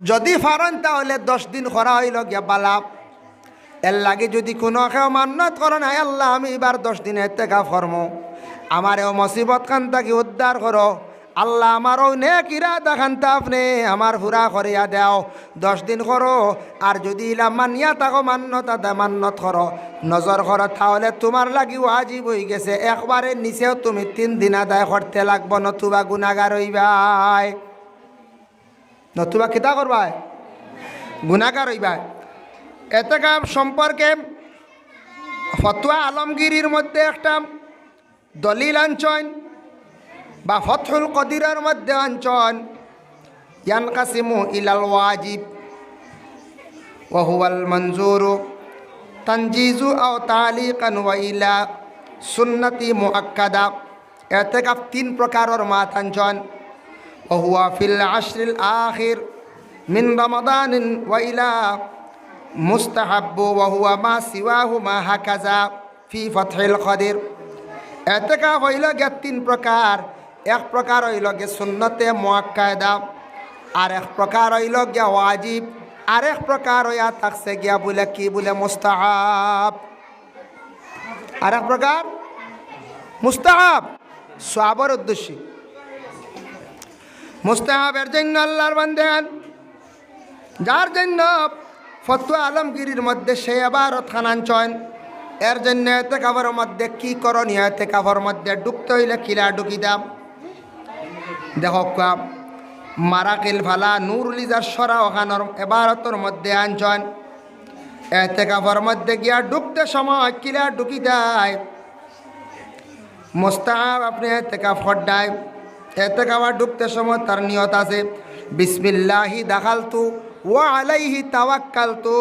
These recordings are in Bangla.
যদি ফারেন, তাহলে দশ দিন করা হইল গিয়া বালা। এর লাগে যদি কোনো কেউ মান্যত করেন আয় আল্লাহ, আমি এবার দশ দিন এতে গা ফর্ম। আমার এও মুসিবত খান তাকে উদ্ধার করো। আল্লাহ, আমারও নে কিরা দেখানতা আপনি আমার ফুরা করিয়া দেও। দশ দিন করো, আর যদি ইলা মানিয়া তাকো মান্যতা দে মান্যত করো। নজর করো, তাহলে তোমার লাগি ওয়াজিব হয়ে গেছে। একবারে নিচেও তুমি তিন দিন আদায় করতে লাগবো, নতুবা গুণাগার হইবাই। নতুবা কিতা করবাই গুণাগার হইবাই। এতেকাপ সম্পর্কে ফতুয়া আলমগিরির মধ্যে একটা দলিল আঞ্চন বা ফথুল কদিরের মধ্যে আঞ্চন ইয়ান কাসিমু ইলাল ওয়াজিব ওহুয়াল মঞ্জুরু তঞ্জিজু আও তালিকান ওয়া ইলা সুন্নতি মুআক্কাদা। এতেকাপ তিন প্রকারের মাত আঞ্চন ফিল আশরিল আখির মিন রমাদানিন ওয়া ইলা মুস্তাহাব্বু ওহুয়া মা সিওয়াহু মা হাকাজা ফি ফথিল কদির এতেকা হইল গে তিন প্রকার। এক প্রকার হইল গে সুন্নতে মোয়াক্কায়দা আর এক প্রকার হইল গে ওয়াজিব, আর এক প্রকার হইয়া থাকছে গিয়া বলে কি বলে মুস্তাহাব। আর এক প্রকার মুস্তাহাব সবের উদ্দেশ্যে। মুস্তাহাবের জন্য আল্লাহর বান্দেন যার জন্য ফতুয়া আলমগিরির মধ্যে সে আবারত খানাঞ্চন এর জন্য এতে কাপড়ের মধ্যে কি করণীয়? এতে কাপড়ের মধ্যে ডুবতে হইলে কিলা ডুকি দাম? দেখো কোয়া, মারাকিল ফালা নুরুলিজার সরা ওখানোর এবারতর মধ্যে আঞ্চন এতে কাপড়ের মধ্যে গিয়া ডুবতে সময় কিলা ডুকি দেয়। মোস্তাহাব আপনি এতে কাপড় ডায় এতে কাপড় ডুবতে সময় তার নিয়ত আছে, বিসমিল্লাহি দাখালতু ওয়া আলাইহি তাওয়াক্কালতু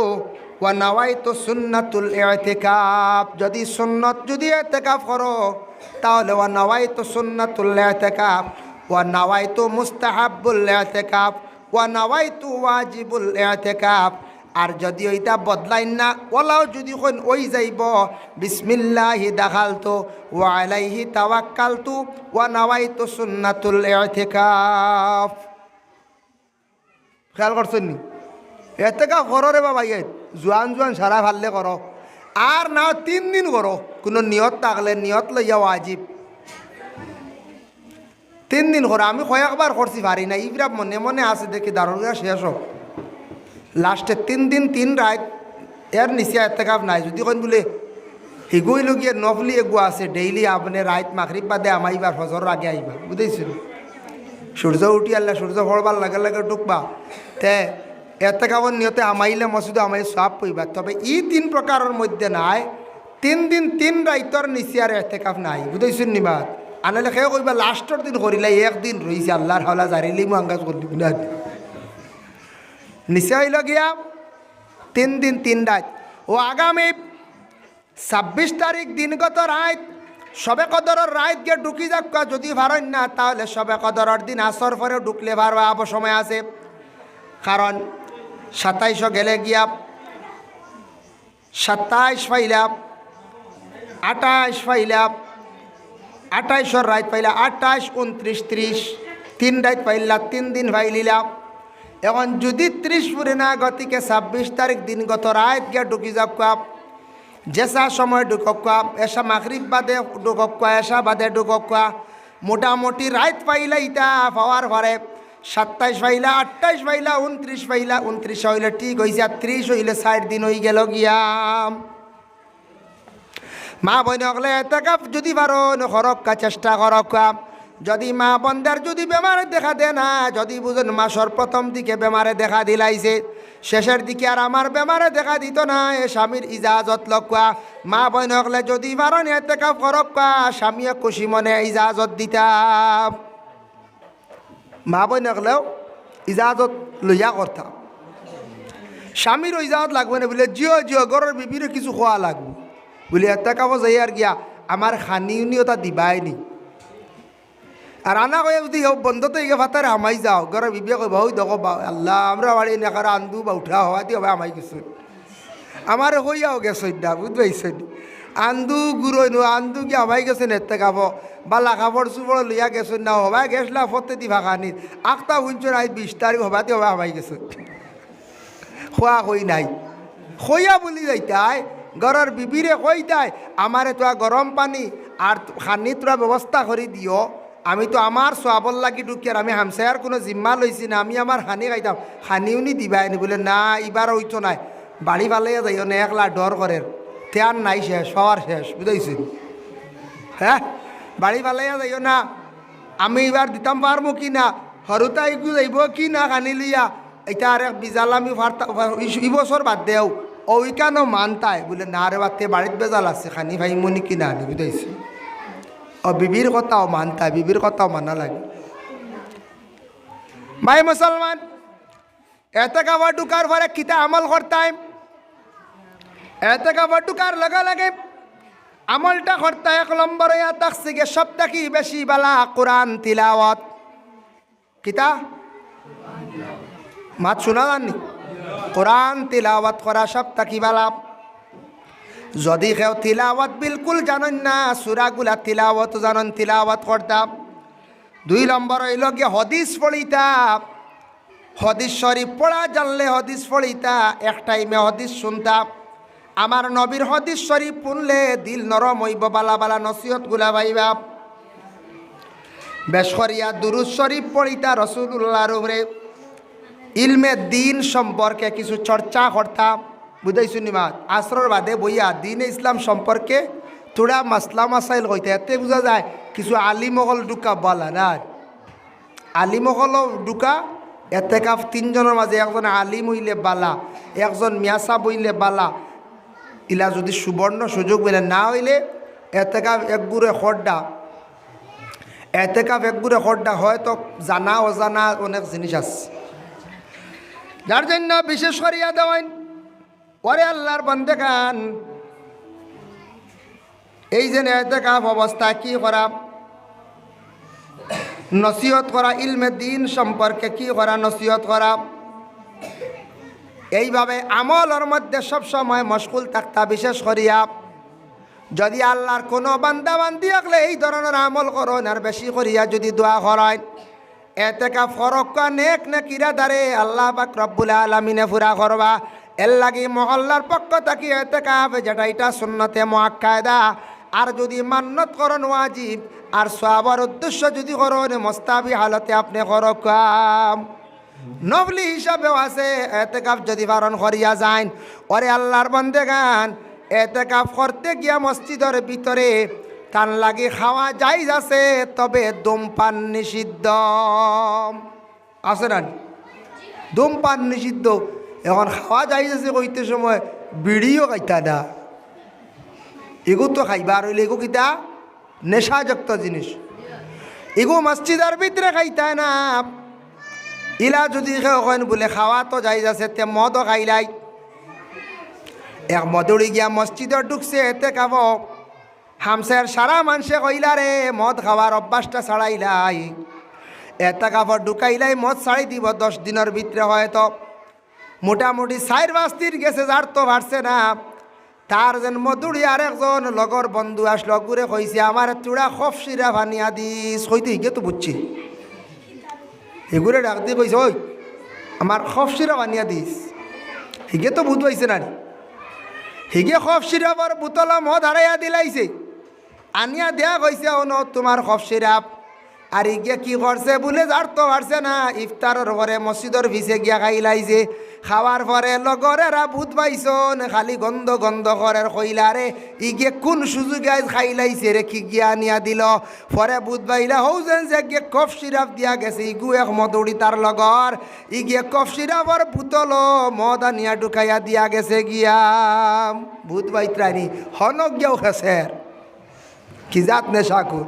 ওয়া নাওয়াইতু সুন্নাতুল ইতিকাফ। যদি সুন্নত যদি ইতিকাফ করো, তাহলে ওয়া নাওয়াইতু সুন্নাতুল ইতিকাফ। ওয়া নাওয়াইতু মুস্তাহাব্বুল ইতিকাফ। ওয়া নাওয়াইতু ওয়াজিবুল ইতিকাফ। আর যদি ওইটা বদলাই না, ওলাও যদি কোন ওই যাইব, বিসমিল্লাহি দাখালতু, ওয়া আলাইহি তাওয়াক্কালতু, ওয়া নাওয়াইতু সুন্নাতুল ইতিকাফ। খেয়াল করছেন নি? এতে কা করো রে বাবা ইয়ে জোয়ান জোয়ান সারা ভাললে করো। আর না তিন দিন করো, কোনো নিয়ত থাকলে নিয়ত লইয়া ওয়াজিব। তিন দিন করো, আমি কয়েকবার করছি পারি না ইবরা মনে মনে আছে দেখি, দারুণা শেষ হোক লাস্টে তিন দিন, তিন রাত এর নিচে এতে কাপ নাই। যদি কোন বলে, হিগুই লগিয়ে নফলি এগু আছে, ডেইলি আপনি রাত মাখরিব বাদে আমাইবার ফজর আগে আইবা বুঝেছিল সূর্য উঠি আল্লাহ সূর্য ফলবার লাগে লাগে ডুকবা তে এতে কাপড় নিয়তে আমাইলে মসজিদে আমাই সব পইবা। তবে ই তিন প্রকারের মধ্যে নাই। তিন দিন, তিন রাইতর নিচে আর এতে কাপ নাই বুঝেছেন নিবাদ আনালে সেও কইবা লাস্টর দিন করিলে একদিন রইছে আল্লাহর হলা জারিলি মু আঙ্গাজ করলি না। নিচে হইল গিয়া তিন দিন তিন রাত। ও আগামী ছাব্বিশ তারিখ দিনগত রাত, সবে কদরের রাত গিয়ে ঢুকি যাক যদি ভারেন না, তাহলে সবে কদরের দিন আসর পরে ঢুকলে ভারবা আব সময় আছে। কারণ সাতাইশও গেলে গিয়া সাতাইশ পাইলাম আঠাইশ পাইলাম আঠাইশর রাত পাইলা আঠাইশ উনত্রিশ, ত্রিশ, তিন রাত পাইলা, তিন দিন পাইলিলাম এখন যদি ত্রিশ পুরে না গতিকে ছাব্বিশ তারিখ দিন গত রাত গিয়া ঢুকি যাক কাপ জেসা সময় ঢুকক কাপ এসা মাগরিব বাদে ঢুকক কোয়া, এসা বাদে ঢুকক কোয়া, মোটামুটি রাত পাইলা ইটা পাওয়ার পরে সাতাইশ পাইলা, আঠাইশ পাইলা, উনত্রিশ পাইলা, উনত্রিশ হইলে ঠিক হয়েছে আর ত্রিশ হইলে ষাট দিন হয়ে গেল গিয়াম মা বইন হলে এতেকা যদি পারো করক্কা চেষ্টা করক্কা যদি মা বন্দার যদি বেমারে দেখা দে না, যদি বুঝুন মাসর প্রথম দিকে বেমারে দেখা দিলাইছে, শেষের দিকে আর আমার বেমারে দেখা দিত না, এ স্বামীর ইজাজত লকুয়া মা বইন হলে যদি পারো এতেকা করক্কা স্বামীয়ে খুশি মনে ইজাজত দিতাম। মা বইন হলেও ইজাজত লইয়া করতাম। স্বামীর ইজাজত লাগবে না, বলে জিও জিও ঘরের বিবির কিছু খোয়া লাগবে। বলে এত কাপ যাই আর গিয়া আমার খানি উনিওটা দিবাই নি। আর আনা কয়ে যদি বন্ধ তো ইয়ে ভাতারে আমাই যাও। ঘরে বিবিয়া কই বহু দেখো, বা, আল্লাহ, আমরা বাড়ি নেকার আন্দু বা উঠা হওয়া দিয়ে হবে আমাই গেছো আমার হইয়াও গেছো দা বুঝবাইছ আন্দু গুরোই নো আন্দু কি হবাই গেছে নেতে খাব বালা কাপড় চুপড় লইয়া গেছেন না হবাই গেছলা, ফতে দি ভাগানি আখতা শুনছো নাই বিশ তারিখ হবাতে হবা হবাই গেছে খোয়া কই নাই। খইয়া বলি যাইতাই ঘরের বিবিরে কই তাই আমারে তোরা গরম পানি আর খানি তোরা ব্যবস্থা করে দিও আমি তো আমার সোয়াবল লাগি ঢুকি আর আমি হামসায়ার কোনো জিম্মা লইছি না, আমি আমার হানি খাইতাম। হানিও নি দিবাই নি বলে, না এবার হইতো নাই। বাড়ি পালাইয়া যাইও না, একলা ডর করের তেয়ার নাই শেষ হওয়ার শেষ বুঝাইছি হ্যাঁ বাড়ি পালাইয়া যাইও না, আমি এবার দিতাম পারব কি না? হরুতাই যাইব কি না খানি লিয়া? এটা আর এক বিজাল আমি ই বাদ দেও। ওইখানো মানতাই বলে, না রে বাতে বাড়িত বেজাল আছে খানি ভাই মনি কিনা বুঝাইছি ও বিবির কথাও মানতাই বিবির কথাও মানা লাগে। ভাই মুসলমান এতে কাবা ঢুকার পরে কিতা আমল করতাম এতে কাবা ঢুকার লগে লাগে আমলটা করতে এক নম্বর তাকসিগে সব থাকি বেশি বালা কোরআন তিলাওয়াত কিতা? মাত শোনা জাননি? কোরআন তিলাওয়াত করা সব থাকি বালা? যদি কেউ তিলাওয়াত বিলকুল জানেন না, সুরাগুলা তিলাওয়াত জানেন, তিলাওয়াত করতাম দুই নম্বর হইল গিয়ে হদিস পড়িতাম হদিস শরীফ পড়া, জানলে হদিস পড়িতা, এক টাইমে হদিস শুনতাম আমার নবীর হদিস শরীফ শুনলে দিল নরম হইব, বালা বালা নসিহতগুলা ভাইবা। বেশরিয়া দুরুজ শরীফ পড়িতা রসুল্লাহর উপরে। ইলমে দিন সম্পর্কে কিছু চর্চা করতাম বুঝাইছো নিমা আসরর বাদে বইয়া দিন ইসলাম সম্পর্কে তোরা মাসলা মাসাইল কইতে। এতে বোঝা যায়, কিছু আলিমহল ঢুকা বলা না আলিমহল ঢুকা এতে কাপ তিনজনের মাঝে একজন আলিম হইলে বালা, একজন মিয়াসা বইলে বালা। ইলা যদি সুবর্ণ সুযোগ বলে না হইলে এতে কাপ একগুড়ে খড্ডা। এতে কাপ একগুড়ে খড্ডা হয়তো জানা অজানা অনেক জিনিস আছে। যার জন্য বিশেষ করিয়া দেওয়ান ওরে আল্লাহর বন্দে গান। এই যে এতে কাপ অবস্থা, কি করা? নসিহত করা, ইলমে দিন সম্পর্কে কি করা, নসিহত করা? এইভাবে আমলের মধ্যে সব সময় মশগুল থাকতা, বিশেষ করিয়া। যদি আল্লাহর কোনো বান্দা বান্দি আসলে এই ধরনের আমল করুন আর বেশি করিয়া যদি দোয়া করেন এতে কা ফরক নেক নে কিরা দারে আল্লাহ পাক রব্বুল আলমিনে ফুরা করবা। এর লাগি মহল্লার পক্ষ থাকি এতে কাপ যেটা এটা সুন্নতে মহাক্কায়দা আর যদি মান্নত করন ওয়াজিব, আর সবার উদ্দেশ্য যদি করন মোস্তাবি হালতে আপনি করকাম নবলি হিসাবেও আছে এতে কাপ যদি পালন করিয়া যান ওরে আল্লাহর বন্দে গান এতে কাপ করতে গিয়া মসজিদের ভিতরে তান লাগে খাওয়া যাই আছে, তবে ধূমপান নিষিদ্ধ। আছে না? ধূমপান নিষিদ্ধ। এখন খাওয়া যাই আছে কইতে সময় বিড়িও খাইতা না। এগো তো খাইবার হইলে এগো কিতা নেশাযুক্ত জিনিস। এগো মসজিদের ভিতরে খাইতা না। ইলা যদি কেন বলে খাওয়া তো যাই যাচ্ছে তে মদও খাইলাই এক মদুড়ি গিয়া মসজিদে ঢুকছে এতে খাব হামসের সারা মানুষে কইলা রে মদ খাওয়ার অভ্যাসটা ছাড়াইলাই এতে কাপড় ঢুকাইলাই মদ ছাড়াই দিব, দশ দিনের ভিতরে হয়তো মোটামুটি চার বাস্তির গেছে, যার তো ভারছে না। তার যেন মধুরি আর একজন লগর বন্ধু আসলো ঘুরে কইছে আমার চূড়া খফসিরা ভানিয়া দিস কইতে হিগে তো বুঝছি। এগুলো ডাক দিয়ে কইছে ওই আমার খফ সিরা বানিয়া দিস হিগে তো বুধ পাইছে না হিগে খফ সিরাপর বোতল মদ হারাইয়া দিলাইছে আনিয়া দেয়া কইছে অন তোমার খফ সিরাপ আর ইগে কি করছে বলে যার তো পারছে না ইফতারের ঘরে মসজিদর ভিসে গিয়া খাইলাইছে খাওয়ার পরে লগরেরা ভূত পাইছন খালি গন্ধ গন্ধ করের কইলারে, ইগে কোন সুযোগে আজ খাইলাইছে রে কি গিয়া নিয়া দিল? পরে বুধ পাইলা হৌ যেন যে গিয়ে কফ সিরাপ দিয়া গেছে, ইগু এক মদৌড়ি তার লগর, ইগে কফ সিরাপর বোতল মদ আনিয়া ঢুকাইয়া দিয়া গেছে গিয়া। ভূত বাইত্রানি হনক গিয়াও খেসের, কি জাত নেশাকুর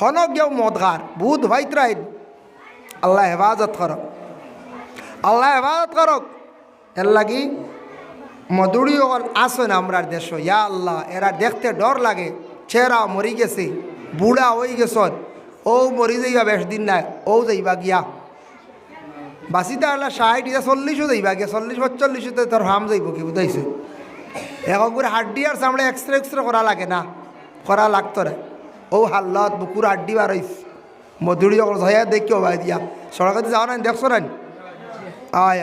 হনক গিয়াও মদগার ভূত ভাইত্রাইন আল্লাহ হেফাজত করক। আল্লাহ হেফাজত করক। এর লাগি মধুরি আসেন আমরার দেশ। ইয়া আল্লাহ, এরা দেখতে ডর লাগে। ছেঁড়া মরি গেছে বুড়া হয়ে গেছ ও মরি যাইবা বেশ দিন নাই ও যাইবা গিয়া। বাসিতে আল্লাহ ষাট ইয়া চল্লিশও যাইবা গিয়া, চল্লিশ পঁচল্লিশতে তোর হাম যাইব কি বুঝাইছে এগুর হাড্ডি আর চামড়া এক্সরে এক্সরে করা লাগে না করা লাগতো রে ও হাল্লত বুকুর হাড্ডি বার হইছে মধুরি যখন হইয়া দেখিও ভাই দিয়া? সড়কে যাও না দেখছ না আয়।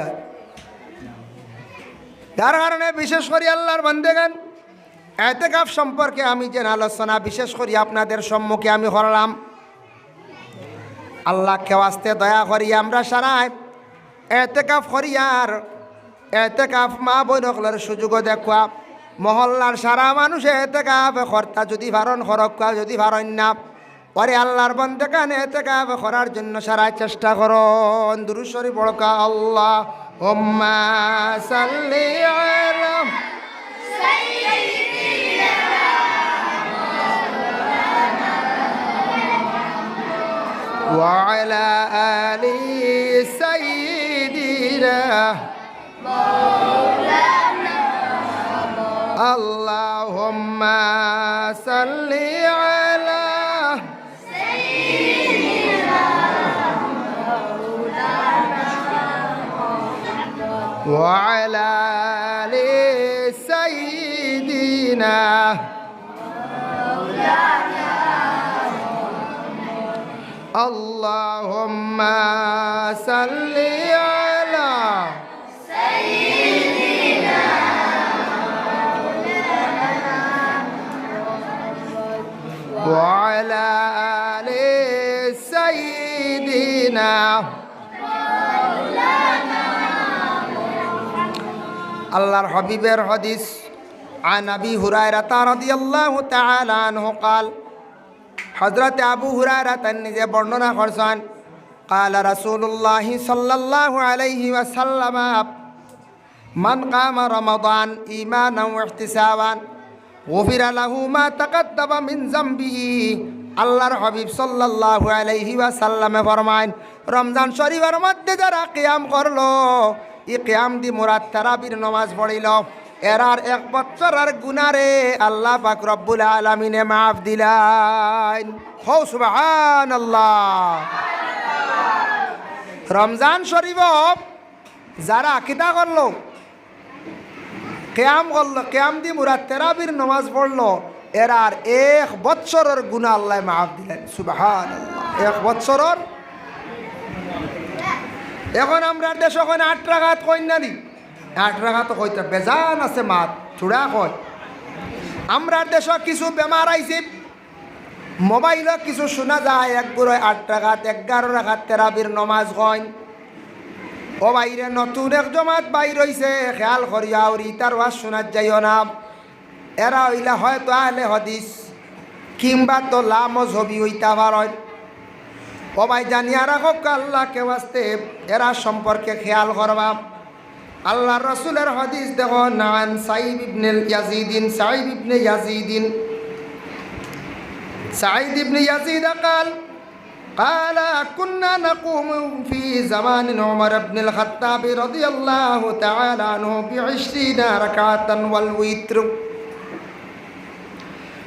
যার কারণে বিশেষ করে আল্লাহর বান্দেগান এতেকাফ সম্পর্কে আমি যে আলোচনা, বিশেষ করে আপনাদের সম্মুখে আমি করলাম। আল্লাহ খেওয়াস্তে দয়া করি আমরা সারাই। এতেকাফ করিয়ার এতেকাফ মা বৈনকলের সুযোগও দেখুয়া। মহল্লার সারা মানুষ এতেকাফ কর্তা যদি ভারণ খরক্কা যদি ভারণ না পরে আল্লাহর বন্ধে কানে এতেকাফ করার জন্য সারাই চেষ্টা করুন দুরুশ্বরী বড়কা আল্লাহ হোম্মা সাল্লি আলা وعلى آل سيدنا اللهم صل على وعلى آل سيدنا اللهم صل আল্লাহর হাবিবের হদিস عن ابي هريره رضي الله تعالى عنه قال হজরত আবু হুরারা তার নিজে বর্ণনা করছেন قال رسول الله صلى الله عليه وسلم من قام رمضان إيمانا واحتسابا غفر له ما تقدم من ذنبه আল্লাহর হাবিব সাল্লাল্লাহু আলাইহি ওয়াসাল্লামে ফরমায় রমজান শরীফের মধ্যে যারা কিয়াম করলো ই কেয়াম দি মুরাদ তারাবির নামাজ পড়িল। এরার এক বছরের গুনারে আল্লাহ পাক রব্বুল আলামিনে মাফ দিলাইন হৌ, সুবহানাল্লাহ। রমজান শরীফ যারা কিতা করল, কেয়াম করল, কেয়াম দি মুরাদ তেরাবির নমাজ পড়ল, এরার এক বৎসরের গুণা আল্লাহ মাফ দিলেন সুবাহান এক বৎসরের এখন আমরা দেশ ওখানে আট রাখাত কন্যা দি আট রাখাত কইতে বেজান আছে মাত চূড়া কয়। আমরা দেশ কিছু বেমার আইছে মোবাইলত কিছু শোনা যায়, এক গুড়ো আট টাকাত এগারো রাখাত তেরাবির নমাজ কয় ও বাইরে নতুন এক জমাত বাইর হইছে খেয়াল করিয়া ওর ইতার ওয়াজ শোনার যাইও না। এরা হইলে হয়তো আলে হদিস কিংবা তো লামজ হবি হইতা পারয় ও ভাই জানিয়া রাখক আল্লাহকে বাস্তে এরা সম্পর্কে খেয়াল করবা আল্লাহ রসুলের হদিস দেখ নান সাইব ইবনে ইয়াজিদিন সাইব ইবনে ইয়াজিদিন সাইদ ইবনে ইয়াজিদ قال قال كنا نقوم في زمان عمر بن الخطاب رضي الله تعالى عنه بعشرين ركعة والوتر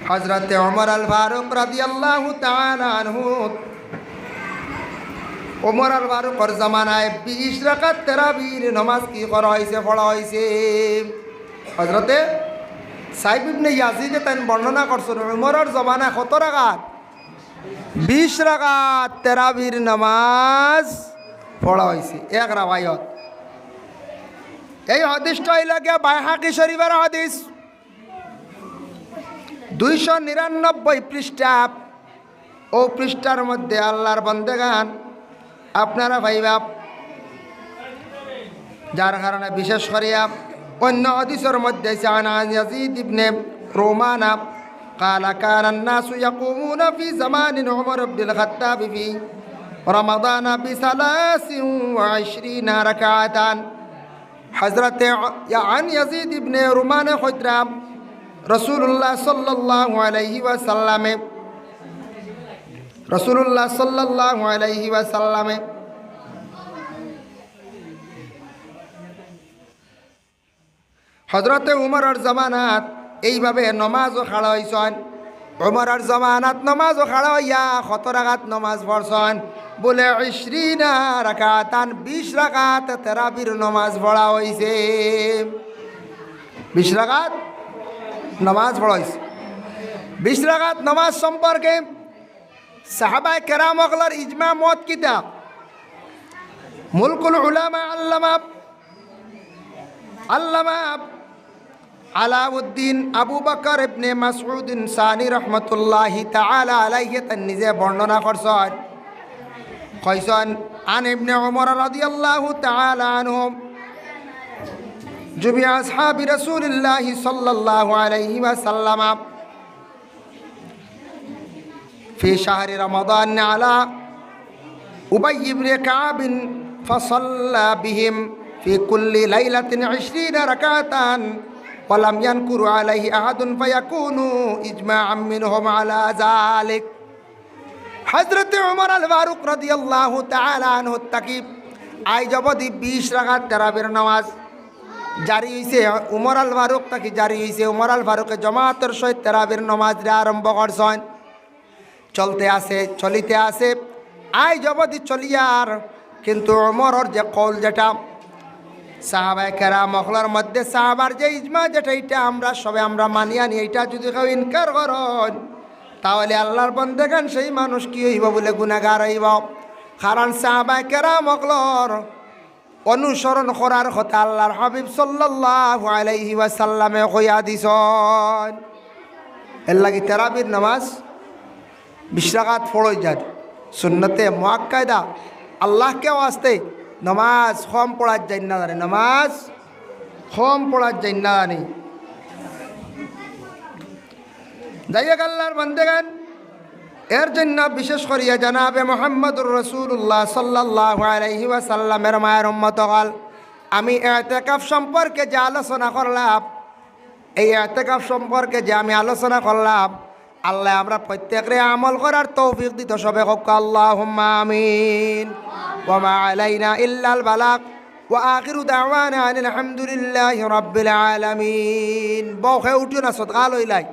حضرت عمر الفاروق رضي الله تعالى عنه ওমর আল ফারুকর জামানায় বিশ রাকাত তেরাবির নমাজ কি করা হয়েছে, পড়া হয়েছে? হজরতে সাইব ইবনে ইয়াজিদে তাই বর্ণনা করছেন, ওমরের জমানায় কত রাকাত? বিশ রাকাত তেরাবির নামাজ পড়া হয়েছে, এক রাবায়ত এই হদিসটা হইলকে বাইহাকি শরীফের হদিস। দুইশো নিরানব্বই পৃষ্ঠা ও পৃষ্ঠার মধ্যে আল্লাহর বন্দেগান আপনারা ভাইবা যার কারণে বিশেষ করিয়া অন্য হদিসের মধ্যে সানান ইয়াজিদ ইবনে রোমানা قال كان الناس يقومون في زمان عمر بن الخطاب في رمضان بثلاث وعشرين ركعة حضرت عن يزيد بن رومان خدرام رسول الله صلى الله عليه وسلم রসুল্লাহ সাল্লাহ আলাইহি ওয়াসাল্লামে হজরতে উমরের জমানাত এইভাবে নমাজও খাড়া হয়েছেন উমরের জমানাত নমাজও খাড়া হইয়া খতরাঘাত নমাজ পড়ছেন, বলে ইশ্রিনা রাখাতান বিশ রাখাত তেরাবির নমাজ পড়া হয়েছে বিশ রাখাত নমাজ পড়া হয়েছে বিশ রাখাত নমাজ সম্পর্কে সাহাবায় কেরাম আগলার ইজমা মত কিতাব মুলকুল উলামা আল্লামা আল্লামা আলাউদ্দিন আবু বাকর ইবনে মাসউদ্দিন সানি রহমতুল্লাহি তাআলা আলাইহি তার নিজে বর্ণনা করছেন। কইছেন, আন ইবনে ওমর রাদিয়াল্লাহু তাআলা আনহুম জুবি আসহাবি রাসূলিল্লাহি সাল্লাল্লাহু আলাইহি ওয়াসাল্লাম في شهر رمضان على أبي بن كعب فصلى بهم في كل ليلة عشرين ركعة ولم ينكر عليه أحد فيكون إجماعا منهم على ذلك حضرت عمر الفاروق رضي الله تعالى عنه التقيب আই জবদি বিশ রাখাত তেরাবির নামাজ জারি হয়েছে উমর আল ফারুক তাকে জারি হয়েছে উমর আল ফারুকে জমাতের সহিত তেরাবির নমাজ আরম্ভ করছেন চলতে আছে, চলিতে আছে। আই জবদি চলিয়ার কিন্তু উমরর যে কল যেটা সাহাবাই কেরা মহলার মধ্যে সাহাবার যে ইজমা যেটা এটা আমরা সবে আমরা মানি আনি এটা যদি কেউ ইনকার করেন, তাহলে আল্লাহর বন্দেগান সেই মানুষ কি হইব বলে গুণাগার হইব? কারণ সাহাবাই কেরা মখলর অনুসরণ করার কথা আল্লাহর হাবিব সাল্লাল্লাহু আলাইহি ওয়াসাল্লামে কইয়া দিছন। এর লাগি তেরাবির নামাজ বিশ্রাঘাত ফড়ই যার সুন্নতে মোয়াক্কায়দা আল্লাহকে আসতে নমাজ কম পড়ার যাই না জানে। নমাজ কম পড়ার যাই না জানি। যাই হোক আল্লাহর বন্দেগান, এর জন্য বিশেষ করিয়া জানাবে মোহাম্মদুর রসুল্লাহ সাল্লাহ আলহি ওয়াসাল্লামের মায়ের উম্মতকাল। আমি এতেকাফ সম্পর্কে যে আলোচনা করলাম, এই এতেকাফ সম্পর্কে যে আমি আলোচনা করলাম আল্লাহ আমরা প্রত্যেকরে আমল করার তৌফিক দিত সবে হোক আল্লাহ আমিন ওমা আলাইনা ইল্লাল বালাক وآخر دعوانا أن الحمد لله رب العالمين بوخه উঠিও না সদকাল হইলাই